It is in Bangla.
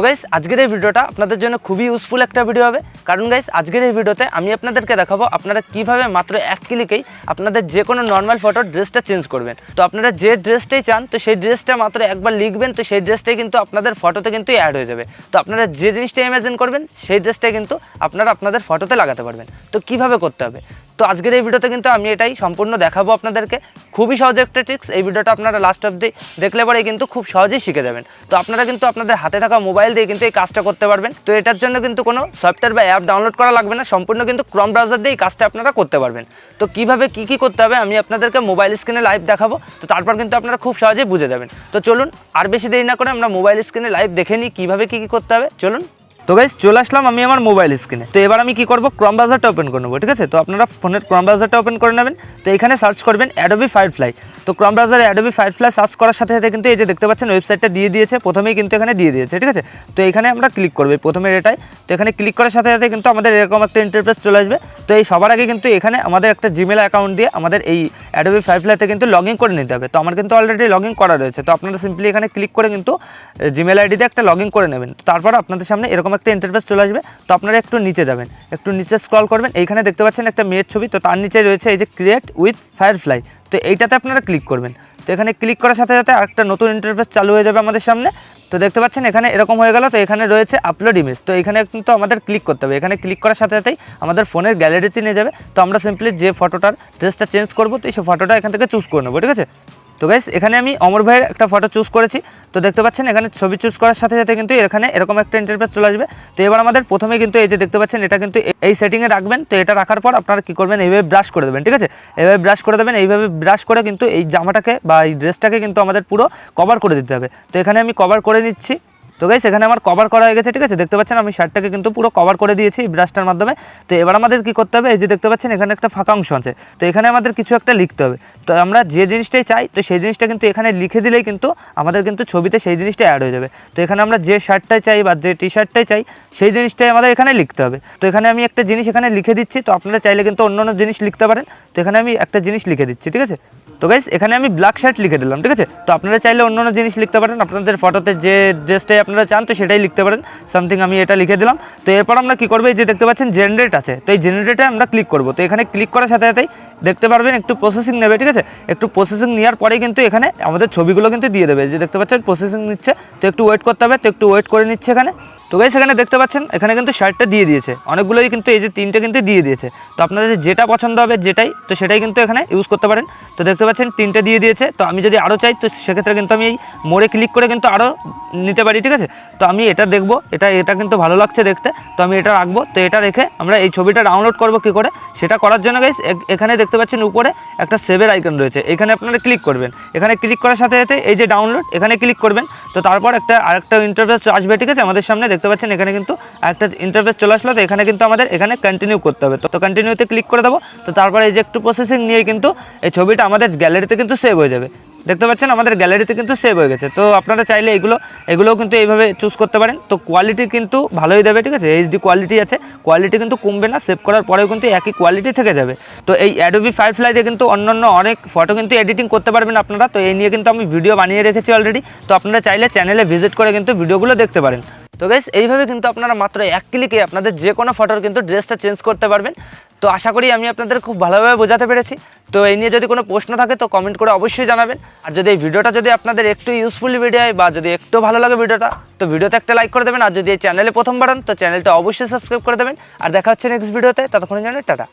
তো গাইস আজকের এই ভিডিওটা আপনাদের জন্য খুবই ইউজফুল একটা ভিডিও হবে। কারণ গাইস আজকের এই ভিডিওতে আমি আপনাদেরকে দেখাবো আপনারা কীভাবে মাত্র এক ক্লিকেই আপনাদের যে কোনো নর্মাল ফটোর ড্রেসটা চেঞ্জ করবেন। তো আপনারা যে ড্রেসটাই চান, তো সেই ড্রেসটা মাত্র একবার লিখবেন, তো সেই ড্রেসটাই কিন্তু আপনাদের ফটোতে কিন্তু অ্যাড হয়ে যাবে। তো আপনারা যে জিনিসটা ইমাজিন করবেন, সেই ড্রেসটাই কিন্তু আপনারা আপনাদের ফটোতে লাগাতে পারবেন। তো কীভাবে করতে হবে? তো আজকের এই ভিডিওতে কিন্তু আমি এটাই সম্পূর্ণ দেখাবো আপনাদেরকে। খুবই সহজ একটা ট্রিক্স এই ভিডিওটা আপনারা লাস্ট অব্দি দেখলে পরে কিন্তু খুব সহজেই শিখে যাবেন। তো আপনারা কিন্তু আপনাদের হাতে থাকা মোবাইল দিয়ে কিন্তু এই কাজটা করতে পারবেন। তো এটার জন্য কিন্তু কোনো সফটওয়্যার বা অ্যাপ ডাউনলোড করা লাগবে না, সম্পূর্ণ কিন্তু ক্রম ব্রাউজার দিয়ে এই কাজটা আপনারা করতে পারবেন। তো কীভাবে কি কি করতে হবে আমি আপনাদেরকে মোবাইল স্ক্রিনে লাইভ দেখাবো, তো তারপর কিন্তু আপনারা খুব সহজেই বুঝে যাবেন। তো চলুন, আর বেশি দেরি না করে আমরা মোবাইল স্ক্রিনে লাইভ দেখে নিই কীভাবে কী কী করতে হবে। চলুন তো গাইজ চলে আসলাম আমি আমার মোবাইল স্ক্রিনে তো এবার আমি কি করব? ক্রম ব্রাউজারটা ওপেন করে নেব, ঠিক আছে? তো আপনারা ফোনের ক্রম ব্রাউজারটা ওপেন করে নেবেন। তো এখানে সার্চ করবেন অ্যাডোবি ফায়ারফ্লাই তো ক্রম ব্রাউজারে অ্যাডোবি ফায়ারফ্লাই সার্চ করার সাথে সাথে কিন্তু এই যে দেখতে পাচ্ছেন ওয়েবসাইটটা দিয়ে দিয়েছে, প্রথমেই কিন্তু এখানে দিয়ে দিয়েছে, ঠিক আছে? তো এখানে আমরা ক্লিক করব এই প্রথমের এটাই তো এখানে ক্লিক করার সাথে সাথে কিন্তু আমাদের এরকম একটা ইন্টারফেস চলে আসবে। তো এই সবার আগে কিন্তু এখানে আমাদের একটা জিমেল অ্যাকাউন্ট দিয়ে আমাদের এই অ্যাডোবি ফায়ারফ্লাইতে কিন্তু লগ ইন করে নিতে হবে। তো আমার কিন্তু অলরেডি লগ ইন করা রয়েছে। তো আপনারা সিম্পলি এখানে ক্লিক করে কিন্তু জিমেল আইডিতে একটা লগ ইন করে নেবেন। তারপর আপনাদের সামনে এরকম একটা ইন্টারফেস চলে আসবে, তো আপনারা একটু নিচে যাবেন। একটু নিচে স্ক্রল করবেন, এইখানে দেখতে পাচ্ছেন একটা মেয়ের ছবি, তো তার নিচে রয়েছে এই যে ক্রিয়েট উইথ ফায়ারফ্লাই তো এইটাতে আপনারা ক্লিক করবেন। তো এখানে ক্লিক করার সাথে সাথে একটা নতুন ইন্টারফেস চালু হয়ে যাবে আমাদের সামনে। তো দেখতে পাচ্ছেন এখানে এরকম হয়ে গেল, তো এখানে রয়েছে আপলোড ইমেজ তো এখানে কিন্তু আমাদের ক্লিক করতে হবে। এখানে ক্লিক করার সাথে সাথেই আমাদের ফোনের গ্যালারিতে নিয়ে যাবে। তো আমরা সিম্পলি যে ফটোটার ড্রেসটা চেঞ্জ করব, তো সেই ফটোটা এখান থেকে চুজ করে নেব, ঠিক আছে? তো গাইস এখানে আমি অমর ভাইয়ের একটা ফটো চুজ করেছি। তো দেখতে পাচ্ছেন, এখানে ছবি চুজ করার সাথে সাথে কিন্তু এখানে এরকম একটা ইন্টারফেস চলে আসবে। তো এবার আমাদের প্রথমে কিন্তু এই যে দেখতে পাচ্ছেন, এটা কিন্তু এই সেটিংয়ে রাখবেন। তো এটা রাখার পর আপনারা কী করবেন, এইভাবে ব্রাশ করে দেবেন, ঠিক আছে? এইভাবে ব্রাশ করে দেবেন, এইভাবে ব্রাশ করে কিন্তু এই জামাটাকে বা এই ড্রেসটাকে কিন্তু আমাদের পুরো কভার করে দিতে হবে। তো এখানে আমি কভার করে নিচ্ছি। তো গাইস এখানে আমার কভার করা হয়ে গেছে, ঠিক আছে? দেখতে পাচ্ছেন, আমি শার্টটাকে কিন্তু পুরো কভার করে দিয়েছি ব্রাশটার মাধ্যমে। তো এবার আমাদের কি করতে হবে? এই যে দেখতে পাচ্ছেন, এখানে একটা ফাঁকা অংশ আছে। তো এখানে আমাদের কিছু একটা লিখতে হবে। তো আমরা যে জিনিসটাই চাই, তো সেই জিনিসটা কিন্তু এখানে লিখে দিলেই কিন্তু আমাদের কিন্তু ছবিতে সেই জিনিসটা অ্যাড হয়ে যাবে। তো এখানে আমরা যে শার্টটাই চাই বা যে টি শার্টটাই চাই, সেই জিনিসটাই আমাদের এখানে লিখতে হবে। তো এখানে আমি একটা জিনিস এখানে লিখে দিচ্ছি, তো আপনারা চাইলে কিন্তু অন্য অন্য জিনিস লিখতে পারেন। তো এখানে আমি একটা জিনিস লিখে দিচ্ছি, ঠিক আছে? তো গাইস এখানে আমি ব্ল্যাক শার্ট লিখে দিলাম, ঠিক আছে? তো আপনারা চাইলে অন্য অন্য জিনিস লিখতে পারেন, আপনাদের ফটোতে যে ড্রেসটাই আপনারা চান, তো সেটাই লিখতে পারেন সামথিং আমি এটা লিখে দিলাম। তো এরপর আমরা কি করব, এই যে দেখতে পাচ্ছেন জেনারেট আছে। তো এই জেনারেটে আমরা ক্লিক করব। তো এখানে ক্লিক করার সাথে সাথেই দেখতে পারবেন, একটু প্রসেসিং নেবে, ঠিক আছে? একটু প্রসেসিং নেওয়ার পরেই কিন্তু এখানে আমাদের ছবিগুলো কিন্তু দিয়ে দেবে। যে দেখতে পাচ্ছেন প্রসেসিং নিচ্ছে, তো একটু ওয়েট করতে হবে, তো একটু ওয়েট করে নিচ্ছে এখানে। তো গাইস এখানে দেখতে পাচ্ছেন, এখানে কিন্তু শার্টটা দিয়ে দিয়েছে। অনেকগুলোই কিন্তু এই যে তিনটে কিন্তু দিয়ে দিয়েছে। তো আপনাদের যেটা পছন্দ হবে, যেটাই, তো সেটাই কিন্তু এখানে ইউজ করতে পারেন। তো দেখতে পাচ্ছেন, তিনটে দিয়ে দিয়েছে। তো আমি যদি আরও চাই, তো সেক্ষেত্রে কিন্তু আমি এই মোড়ে ক্লিক করে কিন্তু আরও নিতে পারি, ঠিক আছে? তো আমি এটা দেখব, এটা এটা কিন্তু ভালো লাগছে দেখতে। তো আমি এটা রাখব। তো এটা রেখে আমরা এই ছবিটা ডাউনলোড করব কি করে? সেটা করার জন্য গাইস এখানে দেখতে পাচ্ছেন উপরে একটা সেভের আইকন রয়েছে। এখানে আপনারা ক্লিক করবেন। এখানে ক্লিক করার সাথে সাথে এই যে ডাউনলোড এখানে ক্লিক করবেন। তো তারপর একটা, আরেকটা ইন্টারফেস আসবে, ঠিক আছে? আমাদের সামনে দেখতে পাচ্ছেন, এখানে কিন্তু একটা ইন্টারফেস চলে আসলো। তো এখানে কিন্তু আমাদের এখানে কন্টিনিউ করতে হবে। তো কন্টিনিউতে ক্লিক করে দেবো। তো তারপর এই যে একটু প্রসেসিং নিয়ে কিন্তু এই ছবিটা আমাদের গ্যালারিতে কিন্তু সেভ হয়ে যাবে। দেখতে পাচ্ছেন, আমাদের গ্যালারিতে কিন্তু সেভ হয়ে গেছে। তো আপনারা চাইলে এগুলো, এগুলোও কিন্তু এইভাবে চুজ করতে পারেন। তো কোয়ালিটি কিন্তু ভালোই দেবে, ঠিক আছে? এইচডি কোয়ালিটি আছে। কোয়ালিটি কিন্তু কমবে না সেভ করার পরেও কিন্তু একই কোয়ালিটি থেকে যাবে। তো এই অ্যাডোবি ফায়ারফ্লাই ফ্লাইতে কিন্তু অন্যান্য অনেক ফটো কিন্তু এডিটিং করতে পারবেন আপনারা। তো এই নিয়ে কিন্তু আমি ভিডিও বানিয়ে রেখেছি অলরেডি তো আপনারা চাইলে চ্যানেলে ভিজিট করে কিন্তু ভিডিওগুলো দেখতে পারেন। তো গাইস এইভাবে কিন্তু আপনারা মাত্র এক ক্লিকে আপনাদের যে কোনো ফটোর কিন্তু ড্রেসটা চেঞ্জ করতে পারবেন। তো আশা করি আমি আপনাদের খুব ভালোভাবে বোঝাতে পেরেছি। তো এই নিয়ে যদি কোনো প্রশ্ন থাকে তো কমেন্ট করে অবশ্যই জানাবেন। আর যদি এই ভিডিওটা যদি আপনাদের একটু ইউজফুল ভিডিও হয় বা যদি একটু ভালো লাগে ভিডিওটা, তো ভিডিওতে একটা লাইক করে দেবেন। আর যদি এই চ্যানেলে প্রথমবার হন, তো চ্যানেলটা অবশ্যই সাবস্ক্রাইব করে দেবেন। আর দেখা হচ্ছে নেক্সট ভিডিওতে ততক্ষণের জন্য টাটা।